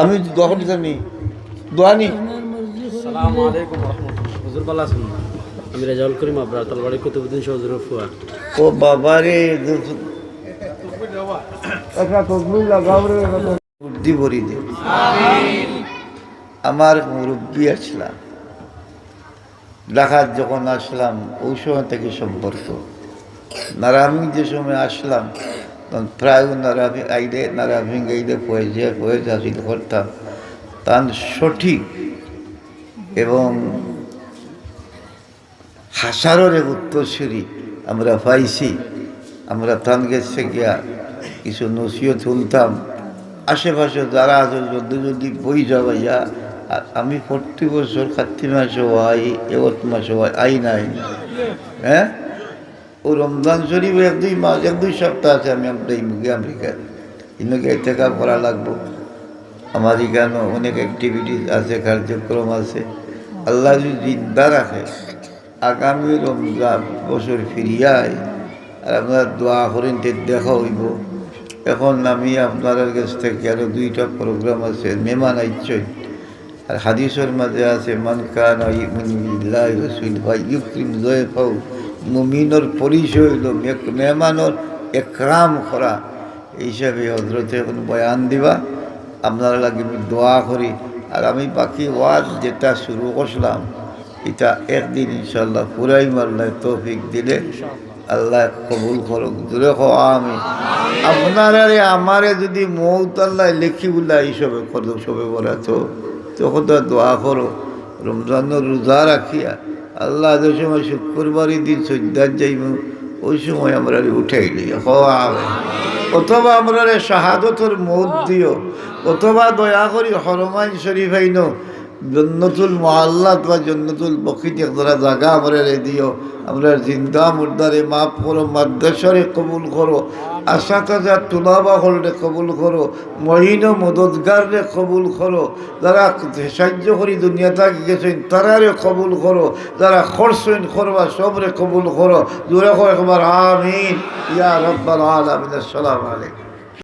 আমি দোয়া করতে জানি দোয়া নি। আমি রেজাউল করিম আবরার তলবাড়ি কুতুবুদ্দিন ফুয়া। ও বাবা রে। বুদ্ধি ভরি দে। আমার মুরব্বী আসলাম। ঢাকার যখন আসলাম ওই সময় থেকে সম্পর্ক। নারামি যে সময় আসলাম প্রায় নারামি আইলে নারামি গাইলে পয়েছে পয়েছে হাসিল করতাম। তার সঠিক এবং হাসারের উত্তরসূরি আমরা পাইছি। আমরা তান গেছে গিয়া কিছু নসিও তুলতাম। আশেপাশে যারা আছে যদি যদি বই যাবাইয়া আমি প্রতি বছর কার্তিক মাসে হয় এগত মাসে হয়, আই নাই। হ্যাঁ? ও রমজান শরীফ এক, দুই মাস, এক, দুই সপ্তাহ আছে আমি আমরা এই মুখে আমেরিকার ইন্নকে টেকা করা লাগবো। আমার এখানে অনেক অ্যাক্টিভিটিস আছে, কার্যক্রম আছে। আল্লাহ যদি জিন্দা রাখে, আগামী রমজান বছর ফিরিয়ায় আর আপনার দোয়া করেন দেখা হইব। এখন আমি আপনার কাছ থেকে আরও দুইটা প্রোগ্রাম আছে মেমান আইচই আর হাদিসের মাঝে আছে, মান কান ভাই ইউক্রিম জয় ফাউ মুমিনর পরিচয় হইল মেক- মেহমানর একরাম করা। এই হিসাবে হজরতে এখন বয়ান দিবা আপনারা লাগে দোয়া করি। আর আমি বাকি ওয়াজ যেটা শুরু করলাম এটা একদিন ইনশাল্লাহ পুরাই মাল্লাহ তৌফিক দিলে আল্লাহ কবুল করুক। দূরে হওয়া আমি আপনারা আমারে যদি মৌত আল্লাহ লেখি বলে এইসবে কত সবে বলা তো তখন তো দোয়া করো। রমজানের রোজা রাখিয়া আল্লাহ যে সময় শুক্রবারই দিন সজ্জার যাইব, ওই সময় আমরা উঠাই নিই হওয়া। অথবা আমরা শাহাদতর মত দিও। অথবা দয়া করি হরমাইন শরীফ আইন জন্নতুল মহাল্লাত বা জন্নতুল বকিত একদরা জায়গা আমরা দিও। আমরা জিন্দা মুর্দারে মাফ করো, মাদ্রাসরে কবুল করো, আশা কাজা তুলাবা হলরে কবুল করো, মহিন মদতগাররে কবুল করো, যারা সাহায্য করি দুনিয়া থাকি গেছেন, তারারে কবুল করো, যারা খরচইন করবা সবরে কবুল করো। জোরে কো একবার, আমিন। ইয়া রব্বাল আলামিন, আসসালামু আলাইকুম।